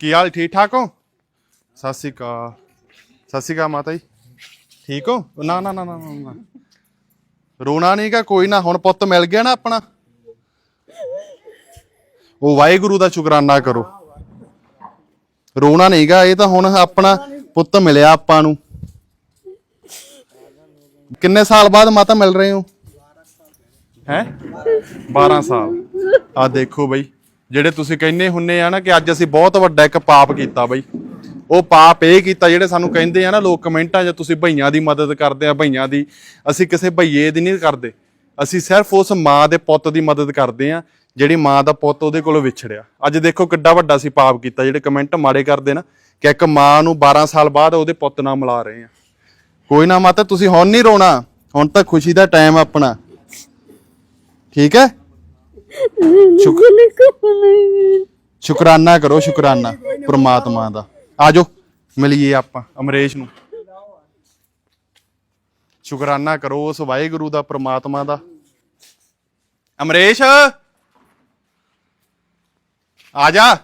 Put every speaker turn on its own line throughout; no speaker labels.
ਕੀ ਹਾਲ ਠੀਕ ਠਾਕ ਹੋ? ਸਤਿ ਸ਼੍ਰੀ ਅਕਾਲ। ਸਤਿ ਸ਼੍ਰੀ ਅਕਾਲ ਮਾਤਾ ਜੀ। ਠੀਕ ਹੋ? ਨਾ ਨਾ ਨਾ ਨਾ ਨਾ, ਨਾ। ਰੋਣਾ ਨਹੀਂਗਾ ਕੋਈ ਨਾ ਹੁਣ ਪੁੱਤ ਮਿਲ ਗਿਆ ਨਾ ਆਪਣਾ। ਉਹ ਵਾਹਿਗੁਰੂ ਦਾ ਸ਼ੁਕਰਾਨਾ ਕਰੋ। ਰੋਣਾ ਨਹੀਂਗਾ ਇਹ ਤਾਂ ਹੁਣ ਆਪਣਾ ਪੁੱਤ ਮਿਲਿਆ ਆਪਾਂ ਨੂੰ। ਕਿੰਨੇ ਸਾਲ ਬਾਅਦ ਮਾਤਾ ਮਿਲ ਰਹੇ ਹੋ? ਹੈ? 12 ਸਾਲ। ਆ ਦੇਖੋ ਬਈ ਜਿਹੜੇ ਤੁਸੀਂ ਕਹਿੰਦੇ ਹੁੰਨੇ ਆ ਨਾ ਕਿ ਅੱਜ ਅਸੀਂ ਬਹੁਤ ਵੱਡਾ ਇੱਕ ਪਾਪ ਕੀਤਾ ਬਈ। ਉਹ ਪਾਪ ਇਹ ਕੀਤਾ ਜਿਹੜੇ ਸਾਨੂੰ ਕਹਿੰਦੇ ਆ ਨਾ ਲੋਕ ਕਮੈਂਟਾਂ 'ਚ ਤੁਸੀਂ ਭਈਆਂ ਦੀ ਮਦਦ ਕਰਦੇ ਆ ਭਈਆਂ ਦੀ। ਅਸੀਂ ਕਿਸੇ ਭਈਏ ਦੀ ਨਹੀਂ ਕਰਦੇ। ਅਸੀਂ ਸਿਰਫ ਉਸ ਮਾਂ ਦੇ ਪੁੱਤ ਦੀ ਮਦਦ ਕਰਦੇ ਆ ਜਿਹੜੀ ਮਾਂ ਦਾ ਪੁੱਤ ਉਹਦੇ ਕੋਲੋਂ ਵਿਛੜਿਆ। ਅੱਜ ਦੇਖੋ ਕਿੱਡਾ ਵੱਡਾ ਅਸੀਂ ਪਾਪ ਕੀਤਾ ਜਿਹੜੇ ਕਮੈਂਟ ਮਾੜੇ ਕਰਦੇ ਨਾ ਕਿ ਇੱਕ ਮਾਂ ਨੂੰ 12 ਸਾਲ ਬਾਅਦ ਉਹਦੇ ਪੁੱਤ ਨਾਲ ਮਿਲਾ ਰਹੇ ਆ। ਕੋਈ ਨਾ ਮਾਤਾ, ਤੁਸੀਂ ਹੁਣ ਨਹੀਂ ਰੋਣਾ। ਹੁਣ ਤਾਂ ਖੁਸ਼ੀ ਦਾ ਟਾਈਮ ਆਪਣਾ। ਠੀਕ ਹੈ? ਸ਼ੁਕਰਾਨਾ ਕਰੋ, ਸ਼ੁਕਰਾਨਾ, ਪ੍ਰਮਾਤਮਾ ਦਾ। ਆਜੋ, ਮਿਲੀਏ ਆਪਾਂ, ਅਮਰੇਸ਼ ਨੂੰ। ਸ਼ੁਕਰਾਨਾ ਕਰੋ ਉਸ ਵਾਹਿਗੁਰੂ ਦਾ, ਪ੍ਰਮਾਤਮਾ ਦਾ। ਅਮਰੇਸ਼! ਆ ਜਾ।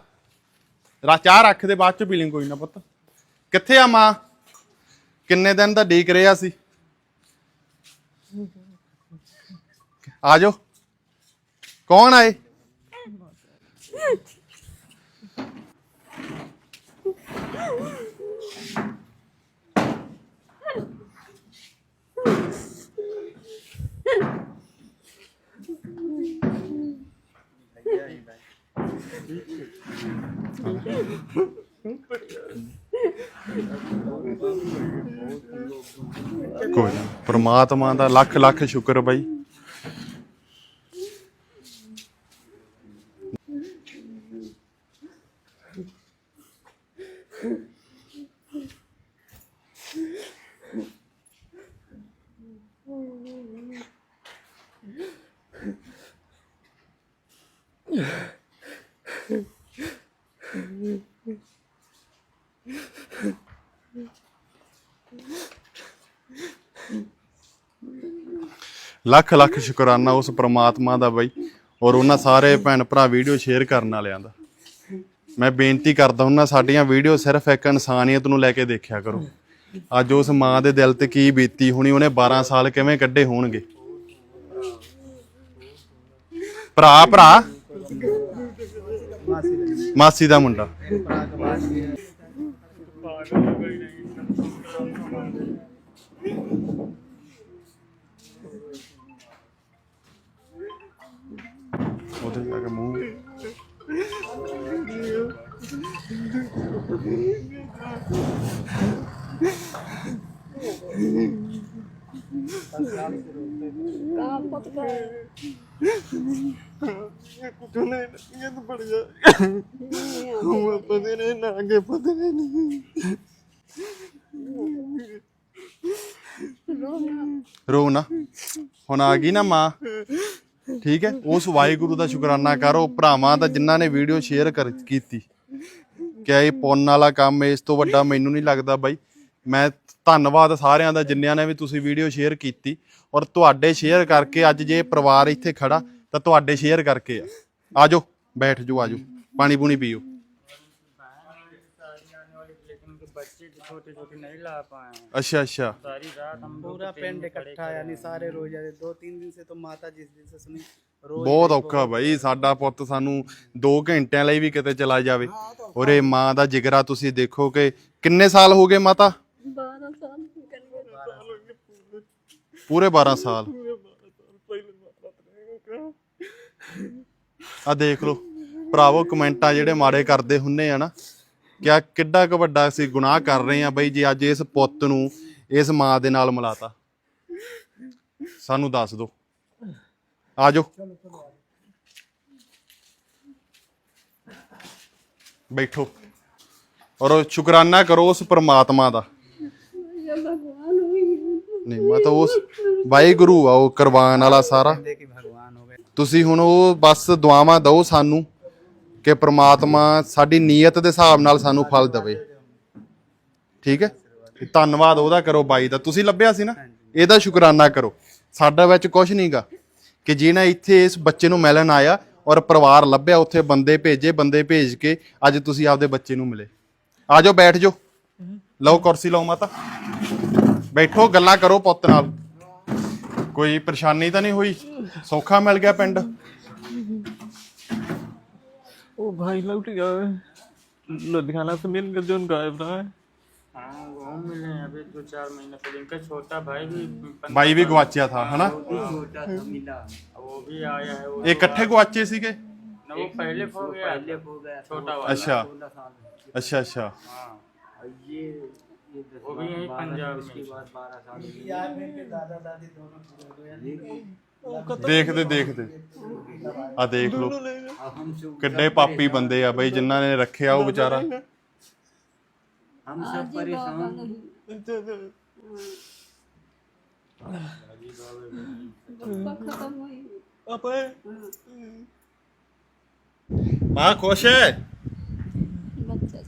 ਰਾ ਚਾਹ ਰੱਖ ਦੇ, ਬਾਅਦ ਚ ਪੀ ਲਈ ਕੋਈ ਨਾ ਪੁੱਤ। ਕਿੱਥੇ ਆ ਮਾਂ? ਕਿੰਨੇ ਦਿਨ ਦਾ ਡੀਕ ਰਿਹਾ ਸੀ? ਆ ਜਾਓ ਕੌਣ ਆਏ ਕੋਈ ਨਾ ਪ੍ਰਮਾਤਮਾ ਦਾ ਲੱਖ ਲੱਖ ਸ਼ੁਕਰ ਬਾਈ। ਲੱਖ ਲੱਖ ਸ਼ੁਕਰਾਨਾ ਉਸ ਪ੍ਰਮਾਤਮਾ ਦਾ ਬਾਈ, ਔਰ ਉਹਨਾਂ ਸਾਰੇ ਭੈਣ ਭਰਾ ਵੀਡੀਓ ਸ਼ੇਅਰ ਕਰਨ ਵਾਲਿਆਂ ਦਾ। ਮੈਂ ਬੇਨਤੀ ਕਰਦਾ ਹੁੰਦਾ ਸਾਡੀਆਂ ਵੀਡੀਓ ਸਿਰਫ ਇੱਕ ਇਨਸਾਨੀਅਤ ਨੂੰ ਲੈ ਕੇ ਦੇਖਿਆ ਕਰੋ। ਅੱਜ ਉਸ ਮਾਂ ਦੇ ਦਿਲ ਤੇ ਕੀ ਬੀਤੀ ਹੋਣੀ, ਉਹਨੇ 12 ਸਾਲ ਕਿਵੇਂ ਕੱਢੇ ਹੋਣਗੇ? ਭਰਾ ਭਰਾ? ਮਾਸੀ ਦਾ ਮੁੰਡਾ। ਉਹਦੇ ਜਾ ਕੇ ਮੂੰਹ।
ਤੂਨੇ ਇਹ ਤਾਂ ਪੜ ਜਾ ਉਹ ਪਤਾ ਨਹੀਂ ਨਾ ਅੱਗੇ ਪਤਾ ਨਹੀਂ
ਰੋ ਨਾ। ਹੁਣ ਆ ਗਈ ਨਾ ਮਾਂ। ਠੀਕ ਹੈ? ਉਸ ਵਾਹਿਗੁਰੂ ਦਾ ਸ਼ੁਕਰਾਨਾ ਕਰੋ। ਭਰਾਵਾਂ ਦਾ ਜਿਨ੍ਹਾਂ ਨੇ ਵੀਡੀਓ ਸ਼ੇਅਰ ਕਰ, ਕੀਤੀ। ਕਿਆ ਇਹ ਪੁੰਨ ਵਾਲਾ ਕੰਮ ਇਸ ਤੋਂ ਵੱਡਾ ਮੈਨੂੰ ਨਹੀਂ ਲੱਗਦਾ ਬਾਈ। ਮੈਂ ਧੰਨਵਾਦ ਸਾਰਿਆਂ ਦਾ ਜਿੰਨਿਆਂ ਨੇ ਵੀ ਤੁਸੀਂ ਵੀਡੀਓ ਸ਼ੇਅਰ ਕੀਤੀ। ਔਰ ਤੁਹਾਡੇ ਸ਼ੇਅਰ ਕਰਕੇ ਅੱਜ ਜੇ ਪਰਿਵਾਰ ਇੱਥੇ ਖੜਾ, ਤਾਂ ਤੁਹਾਡੇ ਸ਼ੇਅਰ ਕਰਕੇ ਆ। ਆਜੋ ਬੈਠ ਜਾਓ ਆਜੋ ਪਾਣੀ ਪੂਣੀ ਪੀਓ।
छोटे छोटे नहीं ला पाए हैं
ਅੱਛਾ ਅੱਛਾ
सारी रात हम लोग
पूरा पिंड इकट्ठा यानी सारे रोज जाते दो तीन दिन से तो माता जिस दिन से सुनी रोज
ਬਹੁਤ ਔਖਾ ਬਾਈ ਸਾਡਾ ਪੁੱਤ ਸਾਨੂੰ 2 ਘੰਟਿਆਂ ਲਈ ਵੀ ਕਿਤੇ ਚਲਾ ਜਾਵੇ ਔਰ ਇਹ ਮਾਂ ਦਾ ਜਿਗਰਾ ਤੁਸੀਂ ਦੇਖੋ ਕਿ ਕਿੰਨੇ ਸਾਲ ਹੋ ਗਏ ਮਾਤਾ ਪੂਰੇ 12 ਸਾਲ ਆ ਦੇਖ ਲਓ ਭਰਾਵੋ ਕਮੈਂਟਾਂ ਜਿਹੜੇ ਮਾੜੇ ਕਰਦੇ ਹੁੰਨੇ ਆ ਨਾ ਕਿਆ ਕਿੱਡਾ ਕੁ ਵੱਡਾ ਅਸੀਂ ਗੁਨਾਹ ਕਰ ਰਹੇ ਆ ਬਈ ਜੀ ਅੱਜ ਇਸ ਪੁੱਤ ਨੂੰ ਇਸ ਮਾਂ ਦੇ ਨਾਲ ਮਿਲਾਤਾ। ਸਾਨੂੰ ਦੱਸ ਦਿਓ ਜਾਓ। ਬੈਠੋ। ਔਰ ਸ਼ੁਕਰਾਨਾ ਕਰੋ ਉਸ ਪਰਮਾਤਮਾ ਦਾ। ਨਹੀਂ ਮੈਂ ਤਾਂ ਉਸ ਵਾਹਿਗੁਰੂ ਆ ਉਹ ਕੁਰਬਾਨ ਵਾਲਾ ਸਾਰਾ। ਤੁਸੀਂ ਹੁਣ ਉਹ ਬਸ ਦੁਆਵਾਂ ਦਿਓ ਸਾਨੂੰ। ਕਿ ਪ੍ਰਮਾਤਮਾ ਸਾਡੀ ਨੀਅਤ ਦੇ ਹਿਸਾਬ ਨਾਲ ਸਾਨੂੰ ਫਲ ਦੇਵੇ। ਠੀਕ ਹੈ? ਧੰਨਵਾਦ ਉਹਦਾ ਕਰੋ ਬਾਈ ਦਾ। ਤੁਸੀਂ ਲੱਭਿਆ ਸੀ ਨਾ? ਇਹਦਾ ਸ਼ੁਕਰਾਨਾ ਕਰੋ। ਸਾਡਾ ਵਿੱਚ ਕੁਝ ਨਹੀਂਗਾ ਕਿ ਜਿਹਨਾਂ ਇੱਥੇ ਇਸ ਬੱਚੇ ਨੂੰ ਮਿਲਣ ਆਇਆ ਔਰ ਪਰਿਵਾਰ ਲੱਭਿਆ ਉੱਥੇ ਬੰਦੇ ਭੇਜੇ ਬੰਦੇ ਭੇਜ ਕੇ ਅੱਜ ਤੁਸੀਂ ਆਪਦੇ ਬੱਚੇ ਨੂੰ ਮਿਲੇ। ਆ ਜਾਓ ਬੈਠ ਜਾਓ। ਲਓ ਕੁਰਸੀ ਲਓ ਮਾਤਾ। ਬੈਠੋ ਗੱਲਾਂ ਕਰੋ ਪੁੱਤ ਨਾਲ। ਕੋਈ ਪਰੇਸ਼ਾਨੀ ਤਾਂ ਨਹੀਂ ਹੋਈ? ਸੌਖਾ ਮਿਲ ਗਿਆ ਪਿੰਡ।
ओ भाई लौट गया लुधियाना से मिल गया जो गायब रहा है।
हाँ वो मिले अभी दो चार महीने पहले। इनका छोटा भाई भी भाई भी गुआचिया था हाँ, है ना? वो भी आया है वो
इकट्ठे गुआचे सी के?
ना वो पहले खो गया पहले खो गया छोटा वाला
अच्छा।, अच्छा। अच्छा अच्छा।
हाँ। ये वो भी पंजाब में।
इसके बाद 12 साल यार मेरे दादा दादी दोनों ਦੇਖਦੇ ਦੇਖਦੇ। ਆ ਦੇਖ ਲੋ ਕਿੰਨੇ ਪਾਪੀ ਬੰਦੇ ਆ ਬਈ ਜਿਨ੍ਹਾਂ ਨੇ ਰੱਖਿਆ ਉਹ ਵਿਚਾਰਾ।
ਹਮ ਸਭ
ਪਰੇਸ਼ਾਨ ਆਪੇ।
ਮਾਂ ਖੁਸ਼ ਹੈ?
ਬੱਚੇ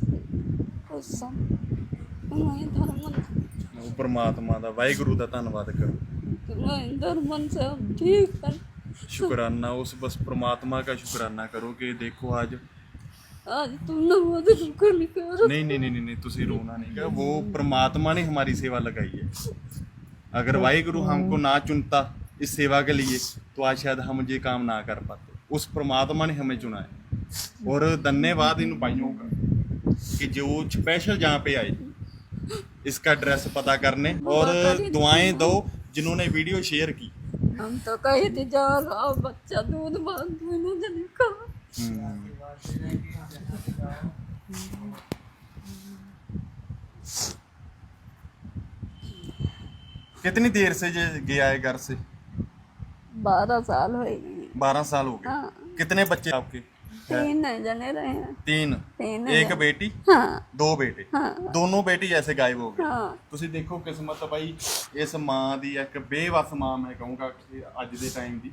ਖੁਸ਼
ਉਹ ਪਰਮਾਤਮਾ ਦਾ ਵਾਹਿਗੁਰੂ ਦਾ ਧੰਨਵਾਦ ਕਰੋ।
वही धर्मन से हम ठीक है
शुक्राना उस बस परमात्मा का शुक्राना करो कि देखो आज
आज तुमने मदद कर कर
नहीं नहीं नहीं नहीं नहीं तुसी रोना नहीं का वो परमात्मा ने हमारी सेवा लगाई है अगर वाहिगुरु हमको ना चुनता इस सेवा के लिए तो आज शायद हम ये काम ना कर पाते उस परमात्मा ने हमें चुना है और धन्यवाद इन भाइयों का कि जो स्पेशल जहाँ पे आए इसका एड्रेस पता करने और दुआएं दो जिन्होंने वीडियो शेयर की।
हम तो कहे थे जा रहा बच्चा दूध बाँध मैंने जन कहा
कितनी देर से ये गया है घर से?
बारह साल हो गए।
बारह साल हो गए।
हाँ।
कितने बच्चे आपके?
तीन जने रहे हैं
तीन
तीन
एक
जने।
बेटी
हाँ
ਦੋ ਬੇਟੇ
हाँ
ਦੋਨੋਂ ਬੇਟੀ ਐਸੇ ਗਾਇਬ ਹੋ ਗਏ
हाँ
ਤੁਸੀਂ ਦੇਖੋ ਕਿਸਮਤ ਬਾਈ ਇਸ ਮਾਂ ਦੀ ਇੱਕ ਬੇਵਸ ਮਾਂ ਮੈਂ ਕਹੂੰਗਾ ਕਿ ਅੱਜ ਦੇ ਟਾਈਮ ਦੀ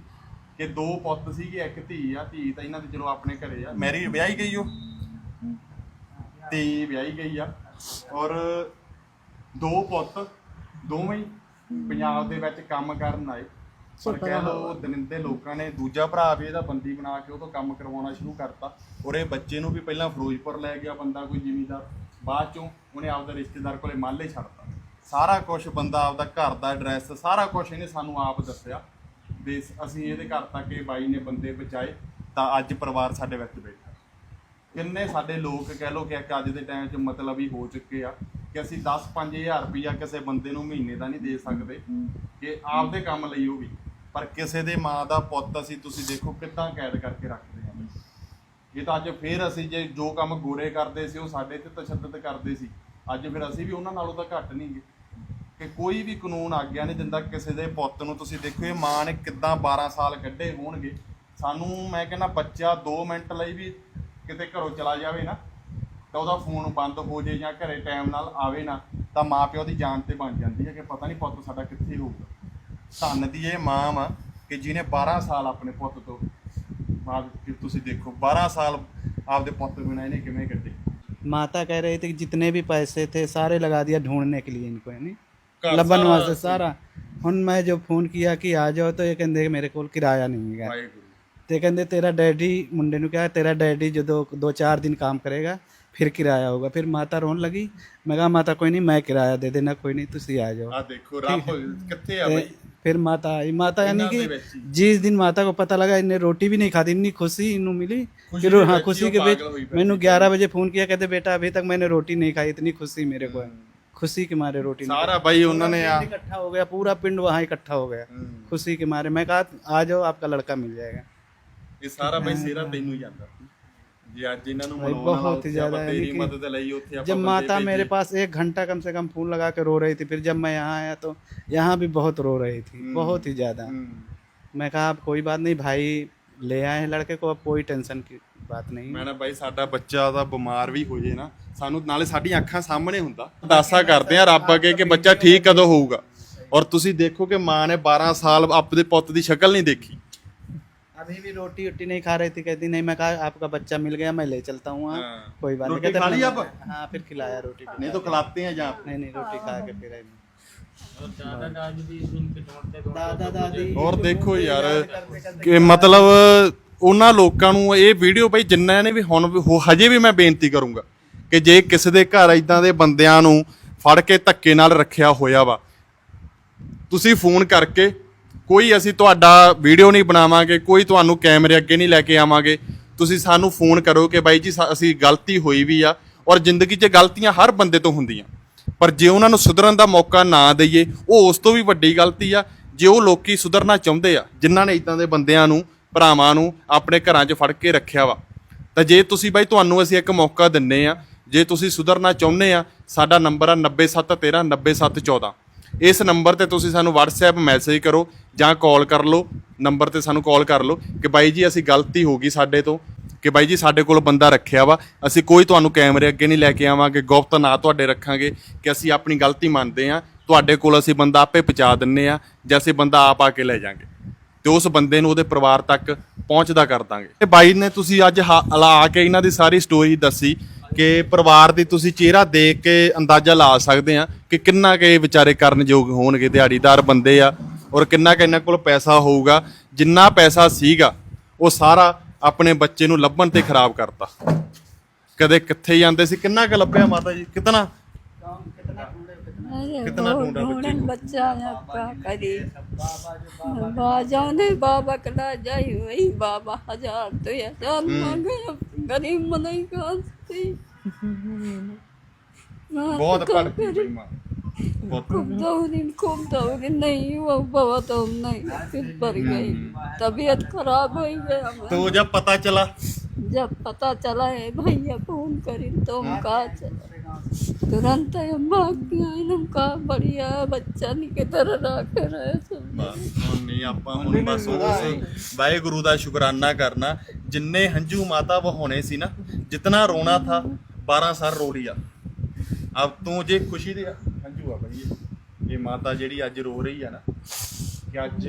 ਕਿ ਦੋ ਪੁੱਤ ਸੀਗੇ ਇੱਕ ਧੀ ਆ ਧੀ ਤਾਂ ਇਹਨਾਂ ਦੇ ਚਲੋ ਆਪਣੇ ਘਰੇ ਆ ਮੈਰੀ ਵਿਆਹੀ ਗਈ ਉਹ ਧੀ ਵਿਆਹੀ ਗਈ ਆ ਔਰ ਦੋ ਪੁੱਤ ਦੋਵੇਂ ਹੀ ਪੰਜਾਬ ਦੇ ਵਿੱਚ ਕੰਮ ਕਰਨ ਆਏ ਪਰ ਕਹਿ ਲਓ ਦਰਿੰਦੇ ਲੋਕਾਂ ਨੇ ਦੂਜਾ ਭਰਾ ਵੀ ਇਹਦਾ ਬੰਦੀ ਬਣਾ ਕੇ ਉਹ ਤੋਂ ਕੰਮ ਕਰਵਾਉਣਾ ਸ਼ੁਰੂ ਕਰਤਾ। ਔਰ ਇਹ ਬੱਚੇ ਨੂੰ ਵੀ ਪਹਿਲਾਂ ਫਿਰੋਜ਼ਪੁਰ ਲੈ ਗਿਆ ਬੰਦਾ ਕੋਈ ਜ਼ਿਮੀਂਦਾਰ। ਬਾਅਦ ਚੋਂ ਉਹਨੇ ਆਪਦਾ ਰਿਸ਼ਤੇਦਾਰ ਕੋਲੇ ਮਾਲੇ ਛੱਡਤਾ। ਸਾਰਾ ਕੁਝ ਬੰਦਾ ਆਪਦਾ ਘਰ ਦਾ ਐਡਰੈਸ ਸਾਰਾ ਕੁਝ ਇਹਨੇ ਸਾਨੂੰ ਆਪ ਦੱਸਿਆ। ਵੀ ਅਸੀਂ ਇਹਦੇ ਘਰ ਤੱਕ ਇਹ ਬਾਈ ਨੇ ਬੰਦੇ ਬਚਾਏ ਤਾਂ ਅੱਜ ਪਰਿਵਾਰ ਸਾਡੇ ਵਿੱਚ ਬੈਠਾ। ਕਿੰਨੇ ਸਾਡੇ ਲੋਕ ਕਹਿ ਲੋ ਕਿ ਅੱਜ ਦੇ ਟਾਈਮ 'ਚ ਮਤਲਬ ਹੀ ਹੋ ਚੁੱਕੇ ਆ ਕਿ ਅਸੀਂ 10-5000 ਰੁਪਇਆ ਕਿਸੇ ਬੰਦੇ ਨੂੰ ਮਹੀਨੇ ਦਾ ਨਹੀਂ ਦੇ ਸਕਦੇ ਕਿ ਆਪਦੇ ਕੰਮ ਲਈ ਉਹ ਵੀ। ਪਰ ਕਿਸੇ ਦੇ ਮਾਂ ਦਾ ਪੁੱਤ ਅਸੀਂ ਤੁਸੀਂ ਦੇਖੋ ਕਿੱਦਾਂ ਕੈਦ ਕਰਕੇ ਰੱਖਦੇ ਆ ਇਹ ਤਾਂ ਅੱਜ ਫੇਰ ਅਸੀਂ ਜੇ ਜੋ ਕੰਮ ਗੋਰੇ ਕਰਦੇ ਸੀ, ਉਹ ਸਾਡੇ ਤੇ ਤਸ਼ੱਦਦ ਕਰਦੇ ਸੀ। ਅੱਜ ਫਿਰ ਅਸੀਂ ਵੀ ਉਹਨਾਂ ਨਾਲੋਂ ਤਾਂ ਘੱਟ ਨਹੀਂਗੇ ਕਿ ਕੋਈ ਵੀ ਕਾਨੂੰਨ ਆਗਿਆ ਨਹੀਂ ਦਿੰਦਾ ਕਿਸੇ ਦੇ ਪੁੱਤ ਨੂੰ। ਤੁਸੀਂ ਦੇਖੋ ਇਹ ਮਾਂ ਨੇ ਕਿੱਦਾਂ 12 ਸਾਲ ਕੱਢੇ ਹੋਣਗੇ। ਸਾਨੂੰ ਮੈਂ ਕਹਿੰਦਾ ਬੱਚਾ 2 ਮਿੰਟ ਲਈ ਵੀ ਕਿਤੇ ਘਰੋਂ ਚਲਾ ਜਾਵੇ ਨਾ, ਤਾਂ ਉਹਦਾ ਫੋਨ ਬੰਦ ਹੋ ਜੇ ਜਾਂ ਘਰੇ ਟਾਈਮ ਨਾਲ ਆਵੇ ਨਾ, ਤਾਂ ਮਾਪਿਓ ਦੀ ਜਾਨ ਤੇ ਬਣ ਜਾਂਦੀ ਹੈ ਕਿ ਪਤਾ ਨਹੀਂ ਪੁੱਤ ਸਾਡਾ ਕਿੱਥੇ ਹੋਊਗਾ। ਧੰਨ ਦੀ ਇਹ ਮਾਂ ਵਾ ਕਿ ਜਿਹਨੇ 12 ਸਾਲ ਆਪਣੇ ਪੁੱਤ ਤੋਂ ਬਾਅਦ ਕਿ ਤੁਸੀਂ ਦੇਖੋ 12 ਸਾਲ ਆਪਦੇ ਪੁੱਤ ਬਿਨਾਂ ਇਹਨੇ ਕਿਵੇਂ ਕੱਢੇ
माता कह रही थी कि जितने भी पैसे थे सारे लगा दिया ढूंढने के लिए इनको यानी
ਘਰ
लबनवा
ਸਾਰਾ
से सारा ਹੁਣ ਮੈਂ ਜੋ ਫੋਨ ਕੀਤਾ ਕਿ ਆ ਜਾਓ ਤਾਂ ਇਹ ਕਹਿੰਦੇ ਮੇਰੇ ਕੋਲ ਕਿਰਾਇਆ ਨਹੀਂ ਹੈਗਾ
ਵਾਹਿਗੁਰੂ
ਤੇ ਕਹਿੰਦੇ ਤੇਰਾ ਡੈਡੀ ਮੁੰਡੇ ਨੂੰ ਕਿਹਾ ਤੇਰਾ ਡੈਡੀ ਜਦੋਂ 2-4 ਦਿਨ ਕੰਮ ਕਰੇਗਾ ਫਿਰ ਕਿਰਾਇਆ ਹੋਗਾ ਫਿਰ ਮਾਤਾ ਰੋਣ ਲੱਗੀ ਮੈਂ ਕਿਹਾ ਮਾਤਾ ਕੋਈ ਨਹੀਂ ਮੈਂ ਕਿਰਾਇਆ ਦੇ ਦੇਣਾ ਕੋਈ ਨਹੀਂ ਤੁਸੀਂ ਆ ਜਾਓ
ਆ ਦੇਖੋ ਰੱਬ ਕਿੱਥੇ ਆ
ਤੇ
ਬਈ
ਫਿਰ ਮਾਤਾ आई माता यानी
ਇਹਨਾਂ
कि
ਦੇ ਵਿੱਚ ਹੀ।
जिस दिन माता को पता लगा इन्हें रोटी भी नहीं खाती इतनी खुशी इन्हों मिली
खुशी
कि
के
हाँ
ਵਿੱਚ ਹੀ
खुशी
ਉਹ
के बीच
पागल होई
मैंने ग्यारह बजे फोन किया कहते बेटा अभी तक मैंने रोटी नहीं खाई इतनी खुशी मेरे को है खुशी के मारे रोटी नहीं
ਸਾਰਾ ਬਾਈ ਉਹਨਾਂ ਨੇ ਆ
खाई। इकट्ठा हो गया पूरा पिंड वहाँ इकट्ठा हो गया
ਹੂੰ।
खुशी के मारे मैं कहा आ जाओ आपका लड़का मिल जाएगा
ਇਹ ਸਾਰਾ ਬਈ ਸੇਰਾ ਤੈਨੂੰ ਹੀ ਜਾਂਦਾ ਜੇ ਅੱਜ ਇਹਨਾਂ ਨੂੰ
भाई
ਮਨਾਉਣਾ
बहुत ही ज्यादा है
ਤੇਰੀ
यानी
ਮਦਦ
कि
ਲਈ ਉੱਥੇ ਆਪਾਂ
जब
ਬੰਦੇ
माता
ਭੇਜੇ।
मेरे पास एक घंटा कम से कम फोन लगा के रो रही थी फिर जब मैं यहाँ आया तो यहाँ भी बहुत रो रही थी
हम्म।
बहुत ही ज़्यादा
ਹੂੰ।
मैं कहा अब कोई बात नहीं भाई ले आए हैं लड़के को अब कोई टेंशन की बात नहीं
ਮੈਂ ਨਾ ਬਾਈ ਸਾਡਾ ਬੱਚਾ ਦਾ ਬਿਮਾਰ ਵੀ ਹੋ ਜੇ ਨਾ ਸਾਨੂੰ ਨਾਲੇ ਸਾਡੀਆਂ ਅੱਖਾਂ ਸਾਹਮਣੇ ਹੁੰਦਾ ਦਾਸਾ ਕਰਦੇ ਆ ਰੱਬ ਅੱਗੇ ਕਿ ਬੱਚਾ ਠੀਕ ਕਦੋਂ ਹੋਊਗਾ ਔਰ ਤੁਸੀਂ ਦੇਖੋ ਕਿ ਮਾਂ ਨੇ 12 ਸਾਲ ਆਪਦੇ ਪੁੱਤ ਦੀ ਸ਼ਕਲ ਨਹੀਂ ਦੇਖੀ
अभी भी रोटी वोटी नहीं खा रही थी कहती नहीं मैं कहा आपका बच्चा मिल गया मैं ले चलता हूँ वहाँ
हाँ।
कोई बात नहीं
रोटी खा ली
मैं-
अब?
हाँ फिर खिलाया रोटी
नहीं तो खिलाते हैं जहाँ
नहीं नहीं रोटी खा के फिर आई।
और दादा दादी भी इनके ढूंढते ढूंढते
दादा दादी
ਔਰ ਦੇਖੋ ਯਾਰ ਕਿ ਮਤਲਬ ਉਹਨਾਂ ਲੋਕਾਂ ਨੂੰ ਇਹ ਵੀਡੀਓ ਬਈ ਜਿੰਨਾਂ ਨੇ ਵੀ ਹੁਣ ਵੀ ਹੋ- ਹਜੇ ਵੀ ਮੈਂ ਬੇਨਤੀ ਕਰੂੰਗਾ ਕਿ ਜੇ ਕਿਸੇ ਦੇ ਘਰ ਇਦਾਂ ਦੇ ਬੰਦਿਆਂ ਨੂੰ ਫੜ ਕੇ ਧੱਕੇ ਨਾਲ ਰੱਖਿਆ ਹੋਇਆ ਵਾ ਤੁਸੀਂ ਫੋਨ ਕਰਕੇ ਕੋਈ ਅਸੀਂ ਤੁਹਾਡਾ ਵੀਡੀਓ ਨਹੀਂ ਬਣਾਵਾਂਗੇ, ਕੋਈ ਤੁਹਾਨੂੰ ਕੈਮਰੇ ਅੱਗੇ ਨਹੀਂ ਲੈ ਕੇ ਆਵਾਂਗੇ। ਤੁਸੀਂ ਸਾਨੂੰ ਫੋਨ ਕਰੋ ਕਿ ਬਾਈ ਜੀ, ਸਾ- ਅਸੀਂ ਗਲਤੀ ਹੋਈ ਵੀ ਆ ਔਰ ਜ਼ਿੰਦਗੀ 'ਚ ਗਲਤੀਆਂ ਹਰ ਬੰਦੇ ਤੋਂ ਹੁੰਦੀਆਂ। ਪਰ ਜੇ ਉਹਨਾਂ ਨੂੰ ਸੁਧਰਨ ਦਾ ਮੌਕਾ ਨਾ ਦਈਏ, ਉਹ ਉਸ ਤੋਂ ਵੀ ਵੱਡੀ ਗਲਤੀ ਆ। ਜੇ ਉਹ ਲੋਕੀ ਸੁਧਰਨਾ ਚਾਹੁੰਦੇ ਆ, ਜਿਨ੍ਹਾਂ ਨੇ ਇਦਾਂ ਦੇ ਬੰਦਿਆਂ ਨੂੰ, ਭਰਾਵਾਂ ਨੂੰ ਆਪਣੇ ਘਰਾਂ 'ਚ ਫੜ ਕੇ ਰੱਖਿਆ ਵਾ, ਤਾਂ ਜੇ ਤੁਸੀਂ ਬਾਈ ਤੁਹਾਨੂੰ ਅਸੀਂ ਇੱਕ ਮੌਕਾ ਦਿੰਨੇ ਆ, ਜੇ ਤੁਸੀਂ ਸੁਧਰਨਾ ਚਾਹੁੰਦੇ ਆ, ਸਾਡਾ ਨੰਬਰ ਆ 9713 90714 ਇਸ ਨੰਬਰ ਤੇ ਤੁਸੀਂ ਸਾਨੂੰ WhatsApp ਮੈਸੇਜ ਕਰੋ ਜਾਂ ਕਾਲ ਕਰ ਲਓ, ਨੰਬਰ ਤੇ ਸਾਨੂੰ ਕਾਲ ਕਰ ਲਓ ਕਿ ਬਾਈ ਜੀ ਅਸੀਂ ਗਲਤੀ ਹੋ ਗਈ ਸਾਡੇ ਤੋਂ, ਕਿ ਬਾਈ ਜੀ ਸਾਡੇ ਕੋਲ ਬੰਦਾ ਰੱਖਿਆ ਵਾ, ਅਸੀਂ ਕੋਈ ਤੁਹਾਨੂੰ ਕੈਮਰੇ ਅੱਗੇ ਨਹੀਂ ਲੈ ਕੇ ਆਵਾਂਗੇ, ਗੁਪਤ ਨਾ ਤੁਹਾਡੇ ਰੱਖਾਂਗੇ ਕਿ ਅਸੀਂ ਆਪਣੀ ਗਲਤੀ ਮੰਨਦੇ ਆ ਤੁਹਾਡੇ ਕੋਲ ਅਸੀਂ ਬੰਦਾ ਆਪੇ ਪਹੁੰਚਾ ਦਿੰਨੇ ਆ ਜਾਂ ਅਸੀਂ ਬੰਦਾ ਆਪ ਆ ਕੇ ਲੈ ਜਾਾਂਗੇ। ਤੇ ਉਸ ਬੰਦੇ ਨੂੰ ਉਹਦੇ ਪਰਿਵਾਰ ਤੱਕ ਪਹੁੰਚਦਾ ਕਰ ਦਾਂਗੇ। ਤੇ ਬਾਈ ਨੇ ਤੁਸੀਂ ਅੱਜ ਹਲਾ ਕੇ ਇਹਨਾਂ ਦੀ ਸਾਰੀ ਸਟੋਰੀ ਦੱਸੀ ਕਿ ਪਰਿਵਾਰ ਦੀ ਤੁਸੀਂ ਚਿਹਰਾ ਦੇਖ ਕੇ ਅੰਦਾਜ਼ਾ ਲਾ ਸਕਦੇ ਆ ਕਿ ਕਿੰਨਾ ਕੁ ਇਹ ਵਿਚਾਰੇ ਕਰਨਯੋਗ ਹੋਣਗੇ, ਦਿਹਾੜੀਦਾਰ ਬੰਦੇ ਆ ਔਰ ਕਿੰਨਾ ਕੁ ਇਹਨਾਂ ਕੋਲ ਪੈਸਾ ਹੋਊਗਾ ਜਿੰਨਾ ਪੈਸਾ ਸੀਗਾ ਉਹ ਸਾਰਾ ਆਪਣੇ ਬੱਚੇ ਨੂੰ ਲੱਭਣ ਤੇ ਖਰਾਬ ਕਰਤਾ ਕਦੇ ਕਿੱਥੇ ਜਾਂਦੇ ਸੀ ਕਿੰਨਾ ਕੁ ਲੱਭਿਆ ਮਾਤਾ ਜੀ ਕਿਤਨਾ
अरे
कितना
बहुत
ढूंढा बच्चे
ढूंढन बच्चा है क्या करी बाजाओ ने बाबा कला जाई वही बाबा हजार तो हजार मांगे गरीब मनई कहाँ से
ਬਹੁਤ ਪੜ ਗਈ ਮਾਂ ਬਹੁਤ
खूब दौड़ी खूब दौड़ी नहीं वो बहुत हम नहीं फिर पर गई तबीयत खराब हो गया हमारी।
तो जब पता चला
जब पता चला है भैया फोन करी तो हम कहा चला तुरंत हम भाग गया हम कहा बढ़िया बच्चा नहीं की तरह रख रहे सब
ਬਸ ਹੁਣ ਨਹੀਂ ਆਪਾਂ ਹੁਣ ਬਸ ਉਹ ਵਾਹਿਗੁਰੂ ਦਾ ਸ਼ੁਕਰਾਨਾ ਕਰਨਾ ਜਿੰਨੇ ਹੰਝੂ ਮਾਤਾ ਵਹਾਉਣੇ ਸੀ ਨਾ ਜਿਤਨਾ ਰੋਣਾ ਥਾ 12 ਸਾਲ ਰੋ ਲਿਆ ਅਬ ਤੂੰ ਜੇ ਖੁਸ਼ੀ ਦੇ ਹੰਝੂ ਆ ਬਈ ਇਹ। ਇਹ ਮਾਤਾ ਜਿਹੜੀ ਅੱਜ ਰੋ ਰਹੀ ਆ ਨਾ, ਕਿ ਅੱਜ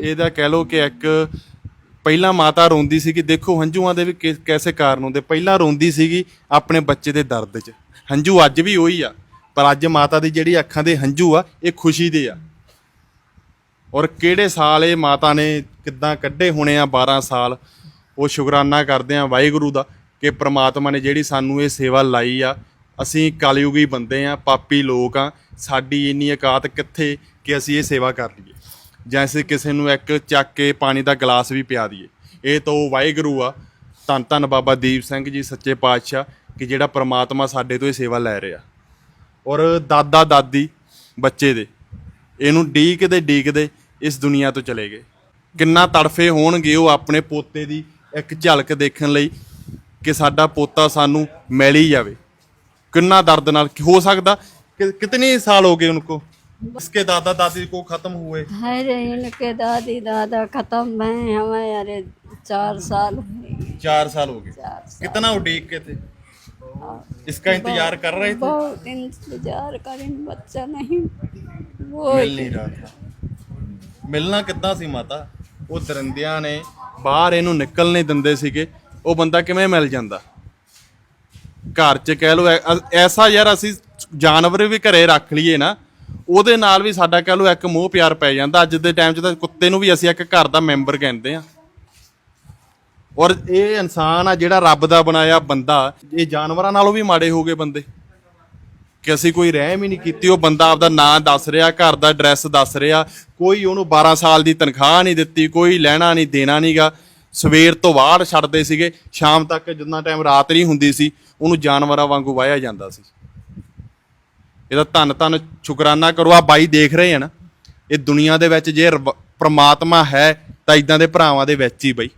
ਇਹਦਾ ਕਹਿ ਲੋ ਕਿ ਇੱਕ ਪਹਿਲਾਂ ਮਾਤਾ ਰੋਂਦੀ ਸੀ ਕਿ ਦੇਖੋ ਹੰਝੂਆਂ ਦੇ ਵੀ ਕਿਸ ਕੈਸੇ ਕਾਰਨ ਹੁੰਦੇ। ਪਹਿਲਾਂ ਰੋਂਦੀ ਸੀਗੀ ਆਪਣੇ ਬੱਚੇ ਦੇ ਦਰਦ 'ਚ। ਹੰਝੂ ਅੱਜ ਵੀ ਉਹੀ ਆ, ਪਰ ਅੱਜ ਮਾਤਾ ਦੀ ਜਿਹੜੀ ਅੱਖਾਂ ਦੇ ਹੰਝੂ ਆ, ਇਹ ਖੁਸ਼ੀ ਦੇ ਆ। ਔਰ ਕਿਹੜੇ ਸਾਲ ਇਹ ਮਾਤਾ ਨੇ ਕਿੱਦਾਂ ਕੱਢੇ ਹੋਣੇ ਆ 12 ਸਾਲ, ਉਹ ਸ਼ੁਕਰਾਨਾ ਕਰਦੇ ਆ ਵਾਹਿਗੁਰੂ ਦਾ ਕਿ ਪ੍ਰਮਾਤਮਾ ਨੇ ਜਿਹੜੀ ਸਾਨੂੰ ਇਹ ਸੇਵਾ ਲਾਈ ਆ ਅਸੀਂ ਕਲਯੁਗੀ ਬੰਦੇ ਆ, ਪਾਪੀ ਲੋਕ ਆ, ਸਾਡੀ ਇੰਨੀ ਔਕਾਤ ਕਿੱਥੇ ਕਿ ਅਸੀਂ ਇਹ ਸੇਵਾ ਕਰ ਲਈਏ। ਜਾਂ ਅਸੀਂ ਕਿਸੇ ਨੂੰ ਇੱਕ ਚੱਕ ਕੇ ਪਾਣੀ ਦਾ ਗਲਾਸ ਵੀ ਪਿਆ ਦਈਏ। ਇਹ ਤਾਂ ਉਹ ਵਾਹਿਗੁਰੂ ਆ। ਧੰਨ ਧੰਨ ਬਾਬਾ ਦੀਪ ਸਿੰਘ ਜੀ, ਸੱਚੇ ਪਾਤਸ਼ਾਹ, ਕਿ ਜਿਹੜਾ ਪ੍ਰਮਾਤਮਾ ਸਾਡੇ ਤੋਂ ਇਹ ਸੇਵਾ ਲੈ ਰਿਹਾ। ਔਰ ਦਾਦਾ ਦਾਦੀ ਬੱਚੇ ਦੇ, ਇਹਨੂੰ ਡੀਕਦੇ ਡੀਕਦੇ ਇਸ ਦੁਨੀਆ ਤੋਂ ਚਲੇ ਗਏ। ਕਿੰਨਾ ਤੜਫੇ ਹੋਣਗੇ ਉਹ ਆਪਣੇ ਪੋਤੇ ਦੀ ਇੱਕ ਝਲਕ ਦੇਖਣ ਲਈ ਕਿ ਸਾਡਾ ਪੋਤਾ ਸਾਨੂੰ ਮਿਲ ਹੀ ਜਾਵੇ। कितना दर्दनाक हो सकता कि, कितने साल हो गए उनको इसके दादा दादी को खत्म हुए
अरे इनके दादी दादा खत्म है हमें अरे चार साल
चार साल हो गए कितना उडीक के थे इसका इंतजार कर रहे थे
बहुत इंतजार करें बच्चा नहीं वो
मिल नहीं रहा था ਮਿਲਣਾ ਕਿੱਦਾਂ ਸੀ ਮਾਤਾ ਉਹ ਦਰਿੰਦਿਆਂ ਨੇ ਬਾਹਰ ਇਹਨੂੰ ਨਿਕਲ ਨਹੀਂ ਦਿੰਦੇ ਸੀਗੇ ਉਹ ਬੰਦਾ ਕਿਵੇਂ ਮਿਲ ਜਾਂਦਾ ਘਰ 'ਚ ਕਹਿ ਲਓ ਐਸਾ ਯਾਰ ਅਸੀਂ ਜਾਨਵਰ ਵੀ ਘਰੇ ਰੱਖ ਲਈਏ ਨਾ, ਉਹਦੇ ਨਾਲ ਵੀ ਸਾਡਾ ਕਹਿ ਲਓ, ਇੱਕ ਮੋਹ ਪਿਆਰ ਪੈ ਜਾਂਦਾ। ਅੱਜ ਦੇ ਟਾਈਮ 'ਚ ਤਾਂ ਕੁੱਤੇ ਨੂੰ ਵੀ ਅਸੀਂ ਇੱਕ ਘਰ ਦਾ ਮੈਂਬਰ ਕਹਿੰਦੇ ਆ ਔਰ ਇਹ ਇਨਸਾਨ ਆ ਜਿਹੜਾ ਰੱਬ ਦਾ ਬਣਾਇਆ ਬੰਦਾ, ਇਹ ਜਾਨਵਰਾਂ ਨਾਲੋਂ ਵੀ ਮਾੜੇ ਹੋ ਗਏ ਬੰਦੇ। ਕਿ ਅਸੀਂ ਕੋਈ ਰਹਿਮ ਹੀ ਨਹੀਂ ਕੀਤੀ, ਉਹ ਬੰਦਾ ਆਪਦਾ ਨਾਂ ਦੱਸ ਰਿਹਾ, ਘਰ ਦਾ ਐਡਰੈਸ ਦੱਸ ਰਿਹਾ, ਕੋਈ ਉਹਨੂੰ 12 ਸਾਲ ਦੀ ਤਨਖਾਹ ਨਹੀਂ ਦਿੱਤੀ, ਕੋਈ ਲੈਣਾ ਨਹੀਂ ਦੇਣਾ ਨਹੀਂਗਾ ਸਵੇਰ ਤੋਂ ਬਾਹਰ ਛੱਡਦੇ ਸੀਗੇ, ਸ਼ਾਮ ਤੱਕ ਜਿੰਨਾ ਟਾਈਮ ਰਾਤ ਨਹੀਂ ਹੁੰਦੀ ਸੀ, ਉਹਨੂੰ ਜਾਨਵਰਾਂ ਵਾਂਗੂ ਵਾਹਿਆ ਜਾਂਦਾ ਸੀ। ਇਹਦਾ ਧੰਨ ਧੰਨ ਸ਼ੁਕਰਾਨਾ ਕਰੋ ਆ ਬਾਈ ਦੇਖ ਰਹੇ ਆ ਨਾ, ਇਹ ਦੁਨੀਆ ਦੇ ਵਿੱਚ ਜੇ ਰੱਬ- ਪ੍ਰਮਾਤਮਾ ਹੈ, ਤਾਂ ਇਦਾਂ ਦੇ ਭਰਾਵਾਂ ਦੇ ਵਿੱਚ ਹੀ ਬਈ।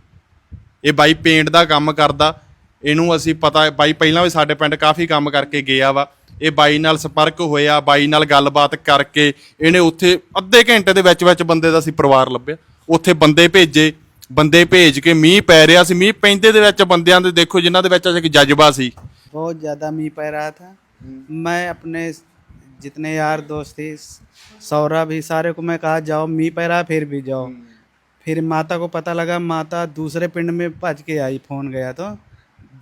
ਇਹ ਬਾਈ ਪੇਂਟ ਦਾ ਕੰਮ ਕਰਦਾ, ਇਹਨੂੰ ਅਸੀਂ ਪਤਾ, ਬਾਈ ਪਹਿਲਾਂ ਵੀ ਸਾਡੇ ਪਿੰਡ ਕਾਫੀ ਕੰਮ ਕਰਕੇ ਗਿਆ ਵਾ। ਇਹ ਬਾਈ ਨਾਲ ਸੰਪਰਕ ਹੋਇਆ, ਬਾਈ ਨਾਲ ਗੱਲਬਾਤ ਕਰਕੇ, ਇਹਨੇ ਉੱਥੇ ਅੱਧੇ ਘੰਟੇ ਦੇ ਵਿੱਚ ਵਿੱਚ ਬੰਦੇ ਦਾ ਅਸੀਂ ਪਰਿਵਾਰ ਲੱਭਿਆ। ਉੱਥੇ ਬੰਦੇ ਭੇਜੇ ਬੰਦੇ ਭੇਜ ਕੇ ਮੀਂਹ ਪੈ ਰਿਹਾ ਸੀ ਮੀਂਹ ਪੈਂਦੇ ਦੇ ਵਿੱਚ ਬੰਦਿਆਂ ਦੇ ਦੇਖੋ ਜਿਨ੍ਹਾਂ ਦੇ ਵਿੱਚ ਇੱਕ ਜਜ਼ਬਾ ਸੀ
बहुत ज़्यादा मी पै रहा था मैं अपने जितने यार दोस्त थे सौरा भी सारे को मैं कहा जाओ मी पै रहा फिर भी जाओ फिर माता को पता लगा माता दूसरे पिंड में भज के आई फ़ोन गया तो